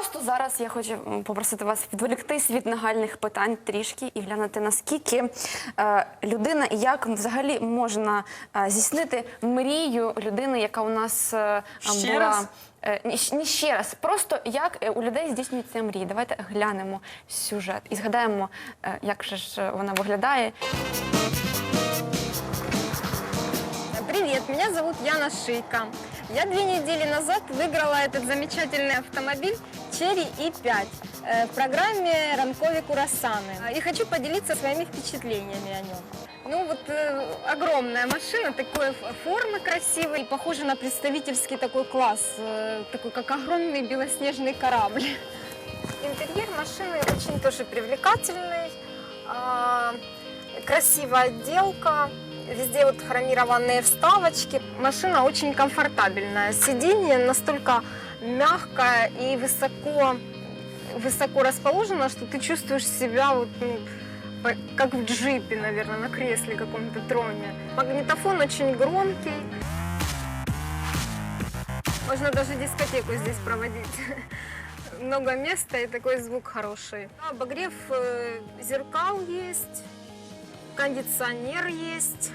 просто зараз я хочу м, попросити вас відволіктись від нагальних питань трішки і глянути наскільки е, людина, і як взагалі можна е, здійснити мрію людини, яка у нас е, Ще була. раз? Е, ні, щ- ні ще раз, просто як е, у людей здійснюються мрії. Давайте глянемо сюжет і згадаємо, е, як же ж е, вона виглядає. Привет, меня зовут Яна Шейка. Я две недели назад выиграла этот замечательный автомобиль Cherry i5 э, в программе Ранкови Курасаны. И хочу поделиться своими впечатлениями о нем. Ну вот э, огромная машина, такой формы красивой, похожа на представительский такой класс, э, такой как огромный белоснежный корабль. Интерьер машины очень тоже привлекательный, а, красивая отделка, везде вот хромированные вставочки. Машина очень комфортабельная, сиденье настолько мягкое и высоко, высоко расположено, что ты чувствуешь себя вот, ну, как в джипе, наверное, на кресле каком-то троне. Магнитофон очень громкий. Можно даже дискотеку здесь проводить. Много места и такой звук хороший. Обогрев э, зеркал есть, кондиционер есть.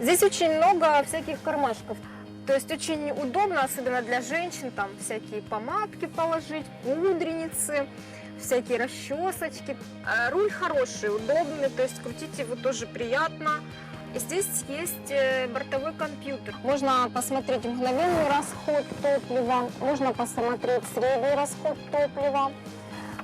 Здесь очень много всяких кармашков. То есть очень удобно, особенно для женщин, там всякие помадки положить, пудреницы, всякие расчесочки. А Руль хороший, удобный, то есть крутить его тоже приятно. Здесь есть э, бортовой компьютер. Можно посмотреть мгновенный расход топлива, можно посмотреть средний расход топлива.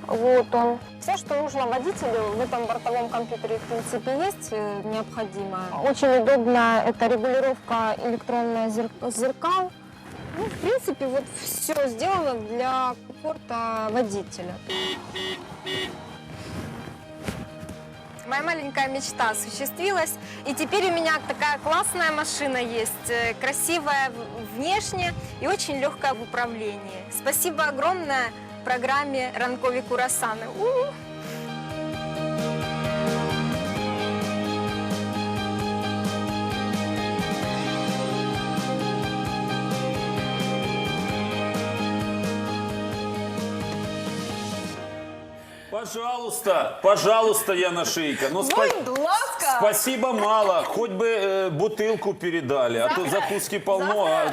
Вот он. Все, что нужно водителю в этом бортовом компьютере, в принципе, есть э, необходимое. Очень удобно это регулировка электронная зер- зеркал. Ну, в принципе, вот все сделано для комфорта водителя. Моя маленькая мечта осуществилась, и теперь у меня такая классная машина есть, э, красивая внешне и очень легкая в управлении. Спасибо огромное программе Ранкови Курасаны. У-у. Пожалуйста, пожалуйста, Яна Шейка. Ну, спа- Будь ласка! спасибо мало. Хоть бы э, бутылку передали, а то закуски полно. А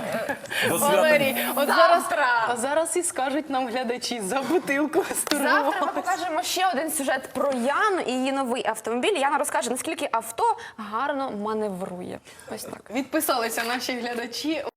до свята- Валерій, от зараз, а зараз і скажуть нам глядачі за бутилку Завтра ми стурбували. покажемо ще один сюжет про Яну і її новий автомобіль. Яна розкаже, наскільки авто гарно маневрує. Ось так. Відписалися наші глядачі.